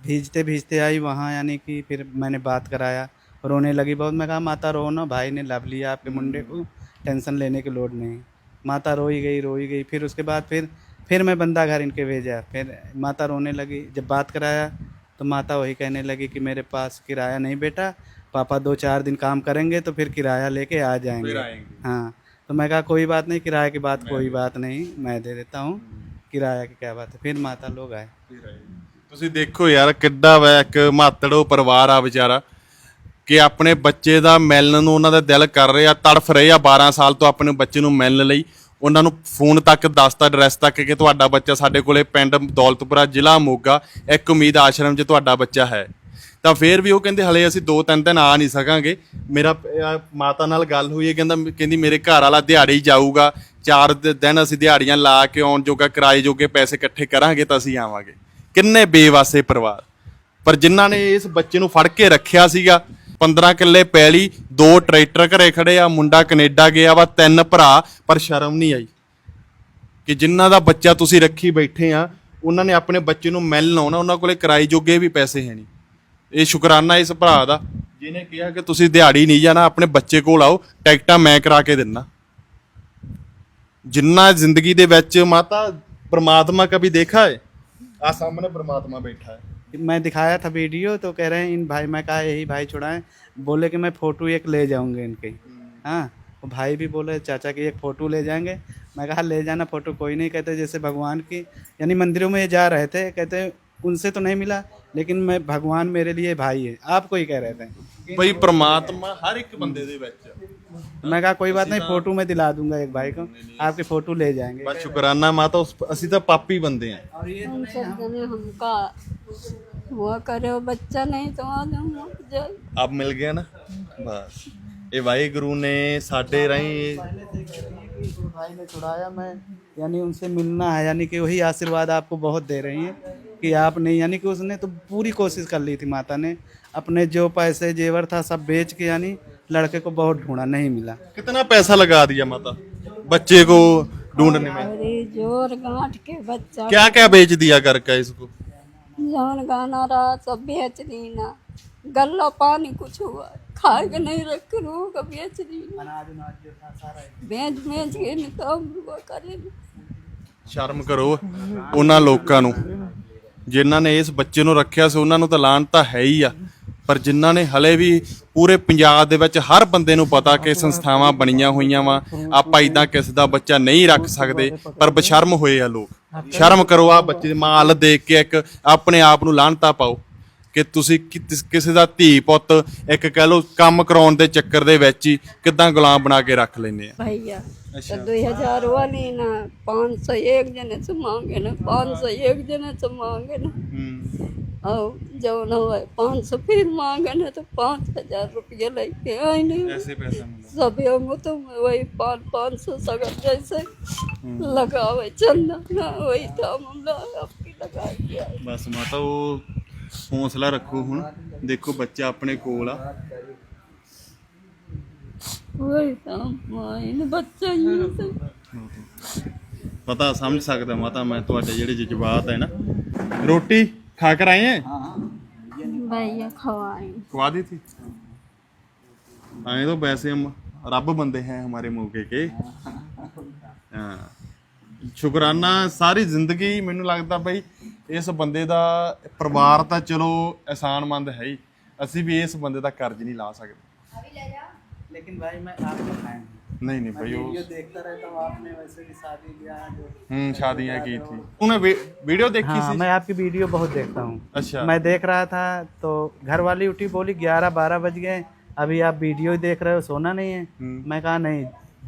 भीजते भीजते आई वहाँ यानी कि फिर मैंने बात कराया रोने लगी बहुत मैं कहा माता रो ना भाई ने लब लिया आपके मुंडे को टेंशन लेने की लोड नहीं माता रोई गई रोई गई फिर उसके बाद फिर फिर मैं बंदा घर इनके भेजा फिर माता रोने लगी जब बात कराया तो माता वही कहने लगी कि मेरे पास किराया नहीं बेटा पापा दो चार दिन काम करेंगे तो फिर किराया लेके आ जाएंगे
आएंगे
हाँ तो मैं कहा कोई बात नहीं किराए की बात कोई बात नहीं मैं दे देता हूँ किराया की क्या बात है फिर माता लोग आए
ਤੁਸੀਂ ਦੇਖੋ ਯਾਰ ਕਿੱਡਾ ਵਾ ਇੱਕ ਮਾਤੜੋ ਪਰਿਵਾਰ ਆ ਵਿਚਾਰਾ ਕਿ ਆਪਣੇ ਬੱਚੇ ਦਾ ਮਿਲਣ ਨੂੰ ਉਹਨਾਂ ਦਾ ਦਿਲ ਕਰ ਰਿਹਾ ਤੜਫ ਰਹੇ ਆ 12 ਸਾਲ ਤੋਂ ਆਪਣੇ ਬੱਚੇ ਨੂੰ ਮਿਲਣ ਲਈ ਉਹਨਾਂ ਨੂੰ ਫੋਨ ਤੱਕ ਦੱਸਤਾ ਐਡਰੈਸ ਤੱਕ ਕਿ ਤੁਹਾਡਾ ਬੱਚਾ ਸਾਡੇ ਕੋਲੇ ਪਿੰਡ ਦੌਲਤਪੁਰਾ, ਜ਼ਿਲ੍ਹਾ ਮੋਗਾ, ਇੱਕ ਉਮੀਦ ਆਸ਼ਰਮ 'ਚ ਤੁਹਾਡਾ ਬੱਚਾ ਹੈ। ਤਾਂ ਫੇਰ ਵੀ ਉਹ ਕਹਿੰਦੇ, ਹਲੇ ਅਸੀਂ ਦੋ ਤਿੰਨ ਦਿਨ ਆ ਨਹੀਂ ਸਕਾਂਗੇ। ਮੇਰਾ ਮਾਤਾ ਨਾਲ ਗੱਲ ਹੋਈ ਹੈ, ਕਹਿੰਦਾ, ਕਹਿੰਦੀ, ਮੇਰੇ ਘਰ ਵਾਲਾ ਦਿਹਾੜੀ ਜਾਊਗਾ। ਚਾਰ ਦਿਨ ਅਸੀਂ ਦਿਹਾੜੀਆਂ ਲਾ ਕੇ ਆਉਣ ਜੋਗਾ, ਕਿਰਾਏ ਜੋਗੇ ਪੈਸੇ ਇਕੱਠੇ ਕਰਾਂਗੇ ਤਾਂ ਅਸੀਂ ਆਵਾਂਗੇ। ਕਿੰਨੇ ਬੇਵਾਸੇ ਪਰਿਵਾਰ। ਪਰ ਜਿਨ੍ਹਾਂ ਨੇ ਇਸ ਬੱਚੇ ਨੂੰ ਫੜ ਕੇ ਰੱਖਿਆ ਸੀਗਾ 15 ਕਿੱਲੇ ਪੈਲੀ, ਦੋ ਟਰੈਕਟਰ ਘਰੇ ਖੜੇ ਆ, ਮੁੰਡਾ ਕੈਨੇਡਾ ਗਿਆ ਵਾ, ਤਿੰਨ ਭਰਾ, ਪਰ ਸ਼ਰਮ ਨਹੀਂ ਆਈ। ਕਿ ਜਿਨ੍ਹਾਂ ਦਾ ਬੱਚਾ ਤੁਸੀਂ ਰੱਖੀ ਬੈਠੇ ਆ, ਉਹਨਾਂ ਨੇ ਆਪਣੇ ਬੱਚੇ ਨੂੰ ਮਿਲਣ ਆਉਣਾ, ਉਹਨਾਂ ਕੋਲੇ ਕਿਰਾਏ ਜੋਗੇ ਵੀ ਪੈਸੇ ਹੈ ਨਹੀਂ। ਇਹ ਸ਼ੁਕਰਾਨਾ ਇਸ ਭਰਾ ਦਾ, ਜਿਹਨੇ ਕਿਹਾ ਕਿ ਤੁਸੀਂ ਦਿਹਾੜੀ ਨਹੀਂ ਜਾਣਾ, ਆਪਣੇ ਬੱਚੇ ਕੋਲ ਆਓ, ਟਿਕਟਾਂ ਮੈਂ ਕਰਾ ਕੇ ਦਿੰਨਾ। ਜਿੰਨਾ ਜ਼ਿੰਦਗੀ ਦੇ ਵਿੱਚ ਮਾਤਾ ਪ੍ਰਮਾਤਮਾ ਕभी ਦੇਖਾ ਹੈ ਆ ਸਾਹਮਣੇ ਪ੍ਰਮਾਤਮਾ ਬੈਠਾ ਹੈ
मैं दिखाया था वीडियो तो कह रहे हैं इन भाई मैं कहा यही भाई छुड़ाएं बोले कि मैं फ़ोटो एक ले जाऊंगे इनके हाँ वो भाई भी बोले चाचा की एक फ़ोटो ले जाएंगे मैं कहा ले जाना फ़ोटो कोई नहीं कहते जैसे भगवान की यानी मंदिरों में ये जा रहे थे कहते उनसे तो नहीं मिला लेकिन मैं भगवान मेरे लिए भाई है आपको ही कह रहे थे
ਬਈ ਪ੍ਰਮਾਤਮਾ ਹਰ ਇੱਕ ਬੰਦੇ ਦੇ ਵਿੱਚ
मैं कहा कोई बात नहीं फ़ोटो में दिला दूँगा एक भाई को। आपके फ़ोटो ले जाएँगे।
बस शुक्राना माता उस असी तो पापी बंदे
हैं। और ये हमका करे बच्चा नहीं तो आ अब
मिल गया ना? बस। ये वाहेगुरु ने साढ़े हाँ, राही
भाई ने छुड़ाया मैं यानी उनसे मिलना है यानी कि वही आशीर्वाद आपको बहुत दे रही है। कि आप नहीं यानी कि उसने तो पूरी कोशिश कर ली थी माता ने अपने जो पैसे जेवर था सब बेच के यानी लड़के को बहुत ढूंढा नहीं मिला
कितना पैसा लगा दिया माता बच्चे को ढूंढने में
अरे जोर गांठ के बच्चा
क्या क्या बेच दिया घर का इसको
जौन गाना रहा सब बेच दी ना गल्ला पानी कुछ हुआ खा के नहीं रख के रू का बेच दी ना बेच बेच के नहीं काम हुआ करे ना।
ਸ਼ਰਮ ਕਰੋ ਉਹਨਾਂ ਲੋਕਾਂ ਨੂੰ ਜਿਨ੍ਹਾਂ ਨੇ ਇਸ ਬੱਚੇ ਨੂੰ ਰੱਖਿਆ ਸੀ, ਉਹਨਾਂ ਨੂੰ ਤਾਂ ਲਾਣ ਤਾਂ ਹੈ ਹੀ ਆ। ਪਰ ਜਿਨ੍ਹਾਂ ਨੇ ਹਲੇ ਵੀ ਪੂਰੇ ਪੰਜਾਬ ਦੇ ਵਿੱਚ ਹਰ ਬੰਦੇ ਨੂੰ ਪਤਾ ਕਿ ਸੰਸਥਾਵਾਂ ਬਣੀਆਂ ਹੋਈਆਂ ਵਾ, ਆਪਾਂ ਇਦਾਂ ਕਿਸੇ ਦਾ ਬੱਚਾ ਨਹੀਂ ਰੱਖ ਸਕਦੇ, ਪਰ ਬਸ਼ਰਮ ਹੋਏ ਆ ਲੋਕ। ਸ਼ਰਮ ਕਰੋ ਆ ਬੱਚੇ ਦੀ ਮਾਲ ਦੇਖ ਕੇ ਇੱਕ ਆਪਣੇ ਆਪ ਨੂੰ ਲਾਹਨਤਾ ਪਾਓ। ਕਿ ਤੁਸੀਂ ਕਿ- ਕਿਸੇ ਦਾ ਧੀ ਪੁੱਤ ਇੱਕ ਕਹਿ ਲਓ ਕੰਮ ਕਰਾਉਣ ਦੇ ਚੱਕਰ ਦੇ ਵਿੱਚ ਹੀ ਕਿਦਾਂ ਗੁਲਾਮ ਬਣਾ ਕੇ ਰੱਖ ਲੈਂਦੇ ਆ
भैया तो दो हजार वाली ना पाँच सौ एक जने से मांगे ना पाँच सौ एक जने से मांगे ना और जो ना हुआ पाँच सौ फिर मांगे ना तो पाँच हजार रुपये लेके आए नहीं
ऐसे पैसा
सब को तो वही पाँच पाँच सौ सगर जैसे लगावे चंदा ना वही तो हम लोग आपकी लगा दिया
ਬਸ ਮਾਤਾ ਉਹ ਹੌਸਲਾ ਰੱਖੋ ਹੁਣ। ਦੇਖੋ ਬੱਚਾ ਆਪਣੇ ਕੋਲ ਆ।
ਓਏ ਤਾਂ ਮਾਇਨ ਬੱਚਾ ਨਹੀਂ
ਪਤਾ ਸਮਝ ਸਕਦਾ ਮਾਤਾ ਮੈਂ ਤੁਹਾਡੇ ਜਿਹੜੇ ਜਜ਼ਬਾਤ ਹੈ ਨਾ। ਰੋਟੀ ਖਾ ਕਰ ਆਏ ਹੈ
ਭਈਆ ਖਵਾਏ
ਖਵਾ ਦੀ ਥੀ ਆਏ ਤਾਂ ਵੈਸੇ ਹਮ ਰੱਬ ਬੰਦੇ ਹੈ ਹਮਾਰੇ ਮੌਕੇ ਕੇ। ਹਾਂ। ਸ਼ੁਕਰਾਨਾ ਸਾਰੀ ਜ਼ਿੰਦਗੀ ਮੈਨੂੰ ਲੱਗਦਾ ਬਈ ਇਸ ਬੰਦੇ ਦਾ ਪਰਿਵਾਰ ਤਾਂ ਚਲੋ ਆਸਾਨਮੰਦ ਹੈ ਹੀ ਅਸੀਂ ਵੀ ਇਸ ਬੰਦੇ ਦਾ ਕਰਜ਼ ਨਹੀਂ ਲਾ ਸਕਦੇ
लेकिन भाई मैं आपको खाए
ਨਹੀਂ ਨਹੀਂ ਬਈ ਉਹ
वीडियो देखता रहता हूँ आपने वैसे भी शादी ब्याह जो
ਹੂੰ ਸ਼ਾਦੀਆਂ ਕੀ ਥੀ ਉਹਨੇ ਵੀਡੀਓ ਦੇਖੀ
हाँ
ਸੀ
मैं आपकी वीडियो बहुत देखता हूँ
अच्छा
मैं देख रहा था तो घर वाली उठी बोली ग्यारह बारह बज गए अभी आप वीडियो ही देख रहे हो सोना नहीं है
हम्म।
मैं कहा नहीं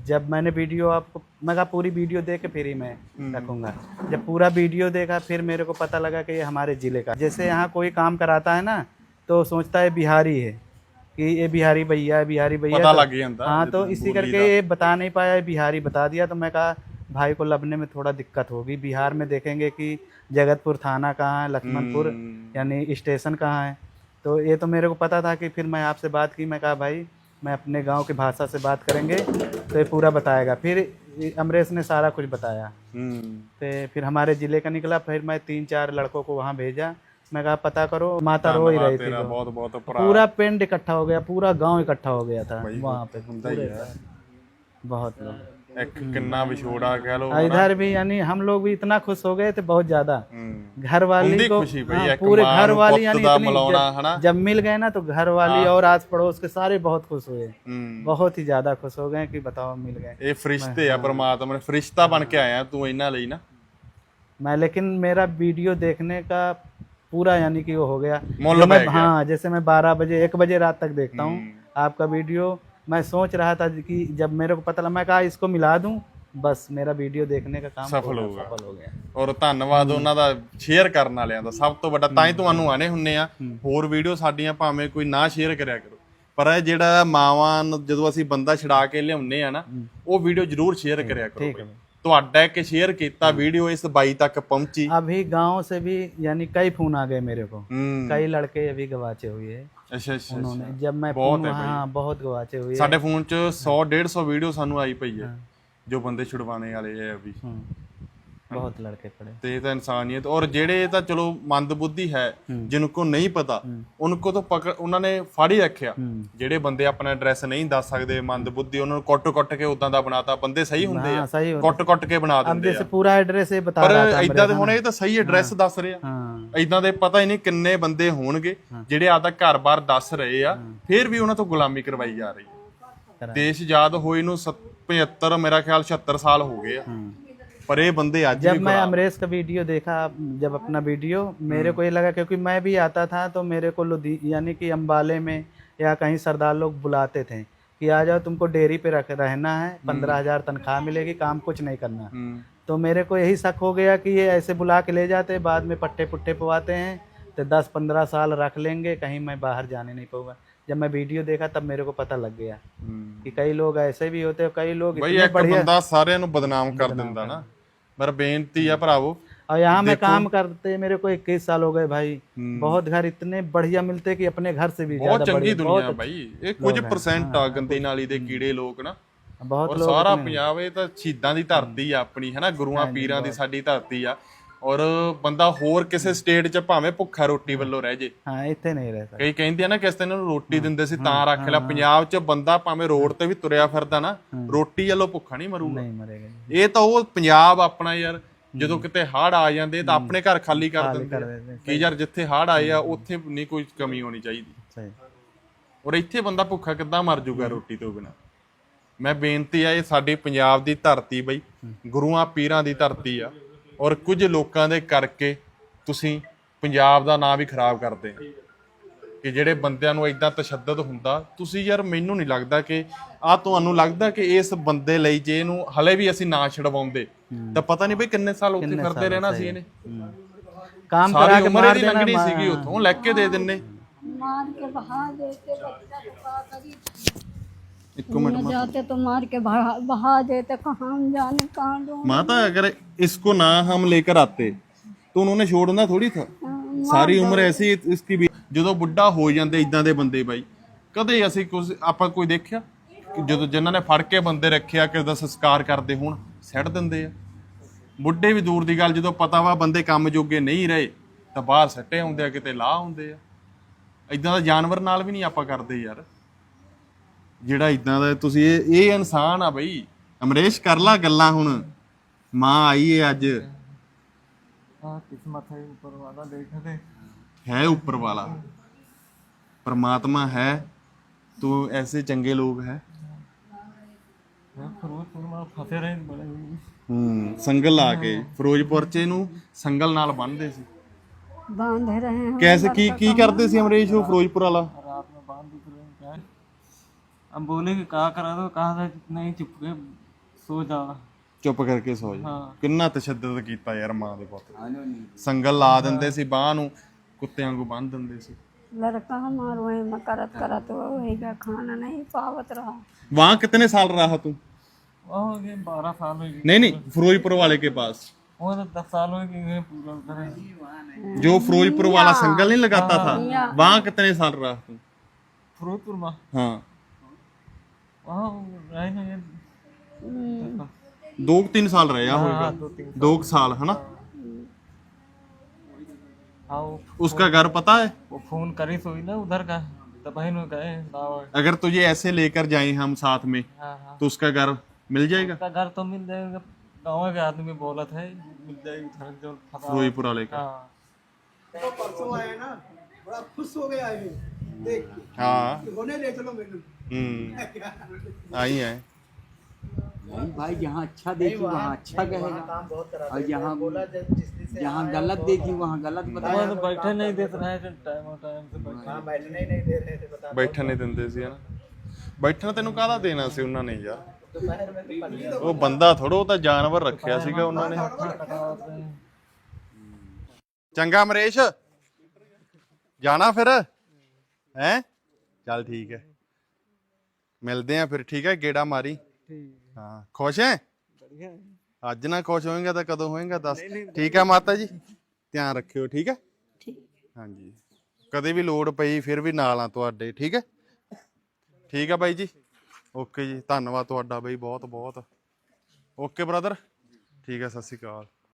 जब मैंने वीडियो आपको मैं कहा पूरी वीडियो देख के फिर ही मैं
हम्म।
रखूँगा। जब पूरा वीडियो देखा फिर मेरे को पता लगा कि ये हमारे ज़िले का। जैसे यहाँ कोई काम कराता है ना तो सोचता है बिहारी है कि ये बिहारी भैया है बिहारी भैया तो- हाँ तो इसी करके ये बता नहीं पाया बिहारी बता दिया तो मैं कहा भाई को लबने में थोड़ा दिक्कत होगी। बिहार में देखेंगे कि जगतपुर थाना कहाँ है लक्ष्मणपुर
हम्म।
यानी स्टेशन कहाँ है। तो ये तो मेरे को पता था कि फिर मैं आपसे बात की मैं कहा भाई मैं अपने गाँव की भाषा से बात करेंगे तो ये पूरा बताएगा। फिर अमरेश ने सारा कुछ बताया। तो फिर हमारे ज़िले का निकला फिर मैं तीन चार लड़कों को वहाँ भेजा। मैं कहा पता करो माता रो ही रही थी तो।
बहुत बहुत
पूरा पेंड इकट्ठा हो गया पूरा गाँव इकट्ठा हो गया था वहाँ पे बहुत लोग।
ਇੱਕ ਕਿੰਨਾ ਵਿਛੋੜਾ ਕਹਿ ਲੋ
और इधर भी यानी हम लोग भी इतना खुश हो गए थे बहुत ज्यादा
हम्म।
घर वाली
ਹੁੰਦੀ
को
ਖੁਸ਼ੀ ਬਈ
हाँ,
ਇੱਕ
पूरे
ਮਾਂ
घर
ਨੂੰ
वाली
ਪੁੱਤ
यानी
ਦਾ
इतनी
ਮਿਲਾਉਣਾ
जब,
ਹਨਾ
जब मिल गए ना तो घर वाली और आस पड़ोस के सारे बहुत खुश हुए
ਹੂੰ
बहुत ही ज्यादा खुश हो गए कि बताओ मिल गए
ਇਹ ਫਰਿਸ਼ਤੇ ਆ ਪਰਮਾਤਮਾ ਨੇ ਫਰਿਸ਼ਤਾ ਬਣ ਕੇ ਆਇਆ ਤੂੰ ਇਹਨਾਂ ਲਈ ਨਾ
मैं लेकिन मेरा वीडियो देखने का पूरा यानी कि वो हो गया
मोल
जो मैं
पै गया।
हाँ जैसे मैं बारह बजे एक बजे रात तक देखता हूँ
हम्म।
आपका वीडियो मैं सोच रहा था कि जब मेरे को पता लगा मैं कहा इसको मिला दूं बस मेरा वीडियो देखने का काम
सफल
पूरा
हो गया।
सफल हो गया
ਔਰ ਧੰਨਵਾਦ ਉਹਨਾਂ ਦਾ ਸ਼ੇਅਰ ਕਰਨ ਵਾਲਿਆਂ ਦਾ ਸਭ ਤੋਂ ਵੱਡਾ ਤਾਂ ਹੀ ਤੁਹਾਨੂੰ ਆਨੇ ਹੁੰਨੇ ਆ ਹੋਰ ਵੀਡੀਓ ਸਾਡੀਆਂ ਭਾਵੇਂ ਕੋਈ ਨਾ ਸ਼ੇਅਰ ਕਰਿਆ ਕਰੋ ਪਰ ਇਹ ਜਿਹੜਾ ਮਾਵਾਂ ਨੂੰ ਜਦੋਂ ਅਸੀਂ ਬੰਦਾ ਛਡਾ ਕੇ ਲਿਆਉਂਦੇ ਆ ਨਾ ਉਹ ਵੀਡੀਓ ਜ਼ਰੂਰ ਸ਼ੇਅਰ ਕਰਿਆ ਕਰੋ
ठीक है
ਬਈ। ਤੁਹਾਡਾ ਇੱਕ ਸ਼ੇਅਰ ਕੀਤਾ ਵੀਡੀਓ ਇਸ ਬਾਈ ਤੱਕ ਪਹੁੰਚੀ
अभी गांव से भी यानी कई फोन आ गए मेरे को
ਹੂੰ
कई लड़के अभी गवाचे हुए हैं
ਅੱਛਾ ਅੱਛਾ
उन्होंने जब मैं
बहुत
फोन
है भाई।
हाँ बहुत गवाचे हुए हैं
ਸਾਡੇ ਫੋਨ 'ਚ 100 150 ਵੀਡੀਓ ਸਾਨੂੰ ਆਈ ਪਈ ਹੈ ਜੋ ਬੰਦੇ ਛੁਡਵਾਣੇ ਵਾਲੇ ਆ ਅਭੀ
हम्म, ਬਹੁਤ ਲੜਕੇ ਖੜੇ
ਤੇ ਇਹ ਤਾਂ ਇਨਸਾਨੀਅਤ ਔਰ ਜਿਹੜੇ ਤਾਂ ਚਲੋ ਮੰਦਬੁੱਧੀ ਹੈ ਜਿਨ੍ਹਾਂ ਕੋ ਨਹੀਂ ਪਤਾ ਉਹਨਾਂ ਕੋ ਤਾਂ ਪਕੜ ਉਹਨਾਂ ਨੇ ਫੜ ਰੱਖਿਆ। ਜਿਹੜੇ ਬੰਦੇ ਆਪਣਾ ਐਡਰੈਸ ਨਹੀਂ ਦੱਸ ਸਕਦੇ ਮੰਦਬੁੱਧੀ ਉਹਨਾਂ ਨੂੰ ਕੁੱਟ-ਕੁੱਟ ਕੇ ਉਦਾਂ ਦਾ ਬਣਾਤਾ ਬੰਦੇ ਸਹੀ ਹੁੰਦੇ ਆ। ਕੁੱਟ-ਕੁੱਟ ਕੇ ਬਣਾ ਦਿੰਦੇ ਆ।
ਅੰਦੇ ਪੂਰਾ ਐਡਰੈਸ ਇਹ
ਬਤਾ
ਰਹਾ ਪਰ
ਇਦਾਂ ਦੇ ਹੁਣ ਇਹ ਤਾਂ ਸਹੀ ਐਡਰੈਸ ਦੱਸ ਰਹੇ। ਆ ਇਦਾਂ ਦੇ ਪਤਾ ਹੀ ਨਹੀਂ ਕਿੰਨੇ ਬੰਦੇ ਹੋਣਗੇ ਜਿਹੜੇ ਆਪਦਾ ਘਰ-ਬਾਰ ਦੱਸ ਰਹੇ ਆ ਫਿਰ ਵੀ ਉਹਨਾਂ ਤੋਂ ਗੁਲਾਮੀ ਕਰਵਾਈ ਜਾ ਰਹੀ ਹੈ। ਦੇਸ਼ ਆਜ਼ਾਦ ਹੋਈ ਨੂੰ 75 ਮੇਰਾ ਖਿਆਲ 76 ਸਾਲ ਹੋ ਗਏ ਆ। ਪਰ ਇਹ ਬੰਦੇ ਅੱਜ
जब
ਵੀ
मैं अमरेश का वीडियो देखा जब अपना वीडियो मेरे को ये लगा क्योंकि मैं भी आता था तो मेरे को लुधी यानी कि अम्बाले में या कहीं सरदार लोग बुलाते थे कि आ जाओ तुमको डेयरी पे रख रहना है पंद्रह हजार तनख्वाह मिलेगी काम कुछ नहीं करना
ਹੂੰ
तो मेरे को यही शक हो गया कि ये ऐसे बुला के ले जाते हैं बाद में पट्टे पुट्टे पवाते हैं तो दस पंद्रह साल रख लेंगे कहीं मैं बाहर जाने नहीं पाऊंगा जब मैं वीडियो देखा तब मेरे को पता लग गया
ਹੂੰ
कि कई लोग ऐसे भी होते हैं कई लोग
ਬਈ
इतने
ਇੱਕ
बढ़िया
ਬੰਦਾ ਸਾਰਿਆਂ ਨੂੰ ਬਦਨਾਮ ਕਰ ਦਿੰਦਾ ਨਾ ਪਰ ਬੇਨਤੀ ਆ ਭਰਾਵੋ
और यहाँ में काम करते मेरे को इक्कीस साल हो गए भाई
हम्म।
बहुत घर इतने बढ़िया मिलते कि अपने घर से भी
ਬਹੁਤ
ज्यादा
ਚੰਗੀ
बढ़िया
ਦੁਨੀਆ
बहुत,
ਬਾਈ ਇਹ ਕੁਝ ਪਰਸੈਂਟ ਆ ਗੰਦੀ ਨਾਲੀ ਦੇ ਕੀੜੇ ਲੋਕ ਨਾ
बहुत
ਔਰ
लोग
ਸਾਰਾ ਪੰਜਾਬ ਇਹ ਤਾਂ ਸ਼ਹੀਦਾਂ ਦੀ ਧਰਤੀ ਆ ਆਪਣੀ ਹੈਨਾ ਗੁਰੂਆਂ ਪੀਰਾਂ ਦੀ ਸਾਡੀ ਧਰਤੀ ਆ ਔਰ ਬੰਦਾ ਹੋਰ ਕਿਸੇ ਸਟੇਟ 'ਚ ਭਾਵੇਂ ਭੁੱਖਾ ਰੋਟੀ ਵੱਲੋਂ ਰਹਿ ਜੇ।
ਹਾਂ ਇੱਥੇ ਨਹੀਂ ਰਹਿ ਸਕਦਾ।
ਕਈ ਕਹਿੰਦੇ ਆ ਨਾ ਕਿਸੇ ਨੂੰ ਰੋਟੀ ਦਿੰਦੇ ਸੀ ਤਾਂ ਰੱਖ ਲਿਆ। ਪੰਜਾਬ 'ਚ ਬੰਦਾ ਭਾਵੇਂ ਰੋਡ ਤੇ ਵੀ ਤੁਰਿਆ ਫਿਰਦਾ ਨਾ ਰੋਟੀ ਵੱਲੋਂ ਭੁੱਖਾ ਨਹੀਂ ਮਰੂਗਾ।
ਨਹੀਂ ਮਰੇਗਾ
ਇਹ ਤਾਂ ਉਹ ਪੰਜਾਬ ਆਪਣਾ ਯਾਰ ਜਦੋਂ ਕਿਤੇ ਹੜ ਆ ਜਾਂਦੇ ਤਾਂ ਆਪਣੇ ਘਰ ਖਾਲੀ ਕਰ ਦਿੰਦੇ ਕਿ ਯਾਰ ਜਿੱਥੇ ਹੜ ਆਏ ਆ ਉੱਥੇ ਨਹੀਂ ਕੋਈ ਕਮੀ ਹੋਣੀ ਚਾਹੀਦੀ।
ਸਹੀ।
ਔਰ ਇੱਥੇ ਬੰਦਾ ਭੁੱਖਾ ਕਿੱਦਾਂ ਮਰ ਜਾਊਗਾ ਰੋਟੀ ਤੋਂ ਬਿਨਾਂ? ਮੈਂ ਬੇਨਤੀ ਆ ਇਹ ਸਾਡੇ ਪੰਜਾਬ ਦੀ ਧਰਤੀ ਬਈ ਗੁਰੂਆਂ ਪੀਰਾਂ ਦੀ ਧਰਤੀ ਆ। ਔਰ ਕੁਝ ਲੋਕਾਂ ਦੇ ਕਰਕੇ ਤੁਸੀਂ ਪੰਜਾਬ ਦਾ ਨਾਮ ਵੀ ਖਰਾਬ ਕਰਦੇ ਕਿ ਜਿਹੜੇ ਬੰਦਿਆਂ ਨੂੰ ਇਦਾਂ ਤਸ਼ੱਦਦ ਹੁੰਦਾ ਤੁਸੀਂ ਯਾਰ ਮੈਨੂੰ ਨਹੀਂ ਲੱਗਦਾ ਕਿ ਆ ਤੁਹਾਨੂੰ ਲੱਗਦਾ ਕਿ ਇਸ ਬੰਦੇ ਲਈ ਜੇ ਇਹਨੂੰ ਹਲੇ ਵੀ ਅਸੀਂ ਨਾ ਛਡਵਾਉਂਦੇ ਤਾਂ ਪਤਾ ਨਹੀਂ ਬਈ ਕਿੰਨੇ ਸਾਲ ਉੱਥੇ ਕਰਦੇ ਰਹਿਣਾ ਸੀ ਇਹਨੇ।
ਕੰਮ
ਕਰਾ
ਕੇ
ਮਾਰ
ਦੇਣਾ
ਸੀਗੀ ਉਥੋਂ ਲੈ ਕੇ ਦੇ ਦਿੰਨੇ।
ਮਾਰ ਕੇ ਬਹਾ ਦੇ ਕੇ ਬੱਚਾ ਪਾ ਕਰੀ।
एक
मिनट माँ जाते तो मार के बहा बहा देते कहाँ जाने कहाँ ढूंढ
माता अगर इसको आते तो उन्होंने छोड़ना थोड़ी था ਸਾਰੀ ਉਮਰ ਕੋਈ ਦੇਖਿਆ ਜਦੋਂ ਜਿਨ੍ਹਾਂ ਨੇ ਫੜ ਕੇ ਬੰਦੇ ਰੱਖਿਆ ਕਿਸ ਦਾ ਸੰਸਕਾਰ ਕਰਦੇ ਹੋਣ ਸੜ ਦਿੰਦੇ ਆ। ਬੁੱਢੇ ਵੀ ਦੂਰ ਦੀ ਗੱਲ ਜਦੋਂ ਪਤਾ ਵਾ ਬੰਦੇ ਕੰਮ ਜੋਗੇ ਨਹੀਂ ਰਹੇ ਤਾਂ ਬਾਹਰ ਸੱਟੇ ਆਉਂਦੇ ਆ ਕਿਤੇ ਲਾਹ ਆਉਂਦੇ ਆ। ਇਦਾਂ ਦਾ ਜਾਨਵਰ ਨਾਲ ਵੀ ਨਹੀਂ ਆਪਾਂ ਕਰਦੇ ਯਾਰ। ਜਿਹੜਾ ਇਦਾਂ ਦਾ ਤੁਸੀਂ ਇਹ ਇਹ ਇਨਸਾਨ ਆ ਬਈ। ਅਮਰੇਸ਼ ਕਰ ਲਾ ਗੱਲਾਂ ਹੁਣ। ਮਾਂ ਆਈ ਏ ਅੱਜ। ਆ ਕਿਸਮਤ ਹੈ ਉੱਪਰ ਵਾਲਾ ਦੇਖਦੇ ਹੈ ਉੱਪਰ ਵਾਲਾ। ਪਰਮਾਤਮਾ
ਹੈ। ਤੂੰ ਐਸੇ ਚੰਗੇ ਲੋਕ
ਹੈ। ਫਿਰੋਜ਼ਪੁਰ ਸੰਗਲ ਆ ਕੇ। ਫਿਰੋਜ਼ਪੁਰ ਚ ਇਹਨੂੰ ਸੰਗਲ ਨਾਲ ਬੰਨਦੇ ਸੀ।
ਬਾਂਧ ਰਹੇ ਹਾਂ।
ਕੈਸੇ ਕੀ ਕੀ ਕਰਦੇ ਸੀ ਅਮਰੇਸ਼ ਉਹ ਫਿਰੋਜ਼ਪੁਰ ਵਾਲਾ?
अब बोले कि कहा करा दो कहा था कि नहीं चुप के सो जाओ
ਚੁੱਪ ਕਰਕੇ ਸੋ ਜਾ
ਹਾਂ।
ਕਿੰਨਾ ਤਸ਼ੱਦਦ ਕੀਤਾ ਯਾਰ ਮਾਂ ਦੇ ਪੁੱਤ ਸੰਗਲ ਲਾ ਦਿੰਦੇ ਸੀ ਬਾਹ ਨੂੰ ਕੁੱਤਿਆਂ ਨੂੰ ਬੰਨ ਦਿੰਦੇ ਸੀ
लड़का हमार वही में करत करत वही का खाना नहीं पावत रहा
वहां कितने साल रहा तू
वो हो गए बारह साल हो गए
नहीं नहीं फिरोजपुर वाले के पास
वो तो दस साल हो गए पूरा उधर है
जो फिरोजपुर वाला संगल नहीं लगाता था वहां कितने साल रहा तू
फिरोजपुर में
हाँ
वहाँ रहे ना ये
ਦੋ ਕੁ ਤਿੰਨ ਸਾਲ ਰਹੇ ਆ ਹੋਏਗਾ
दो तीन
ਦੋ ਕੁ ਸਾਲ ਹਨਾ
हाँ वो,
उसका घर पता है
वो फोन करी सोई ना उधर का तो बहन में गए ना वो-
अगर तुझे ऐसे लेकर जाए हम साथ में
हाँ हाँ
तो उसका घर ਮਿਲ ਜਾਏਗਾ
का घर तो मिल जाएगा गाँव के आदमी बोला था मिल जाएगी घर जो फंसा हुआ-
ਫਿਰੋਜ਼ਪੁਰ ਵਾਲੇ ਕਾ
हाँ
परसों आए ना बड़ा खुश हो गया है देख के
ਹਾਂ
होने ले चलो मेनू
ਹੂੰ ਆਈ ਹੈ
नहीं भाई जहाँ अच्छा देखी वहाँ अच्छा कहेगा और जहाँ जहाँ गलत देखी वहाँ गलत
वहाँ
बताएगा
तो बैठे नहीं देते रहे टाइम टाइम से बैठे
बैठने ही नहीं दे रहे थे बता
ਬੈਠਣ ਨਹੀਂ ਦਿੰਦੇ ਸੀ ਹਨਾ ਬੈਠਣ ਤੈਨੂੰ ਕਾਹਦਾ ਦੇਣਾ ਸੀ ਉਹਨਾਂ ਨੇ ਯਾਰ ਉਹ ਬੰਦਾ ਥੋੜੋ ਉਹ ਤਾਂ ਜਾਨਵਰ ਰੱਖਿਆ ਸੀਗਾ ਉਹਨਾਂ ਨੇ
कटाते हैं
ਚੰਗਾ ਮਰੇਸ਼ ਜਾਣਾ ਫਿਰ ਹੈ ਚੱਲ ਠੀਕ ਹੈ ਮਿਲਦੇ ਆ ਫਿਰ ਠੀਕ ਹੈ ਗੇੜਾ ਮਾਰੀ। ਹਾਂ ਖੁਸ਼ ਹੈ? ਅੱਜ ਨਾ ਖੁਸ਼ ਹੋਏਗਾ ਤਾਂ ਕਦੋਂ ਹੋਏਗਾ ਦੱਸ। ਠੀਕ ਹੈ ਮਾਤਾ ਜੀ? ਧਿਆਨ ਰੱਖਿਓ ਠੀਕ ਹੈ?
ठीक
ਹਾਂਜੀ। ਕਦੇ ਵੀ ਲੋੜ ਪਈ ਫਿਰ ਵੀ ਨਾਲ ਆ ਤੁਹਾਡੇ ਠੀਕ ਹੈ? ਠੀਕ ਹੈ ਬਾਈ ਜੀ? ਓਕੇ ਜੀ ਧੰਨਵਾਦ ਤੁਹਾਡਾ ਬਾਈ ਬਹੁਤ ਬਹੁਤ ਓਕੇ ਬ੍ਰਦਰ? ਠੀਕ ਹੈ ਸਤਿ ਸ਼੍ਰੀ ਅਕਾਲ।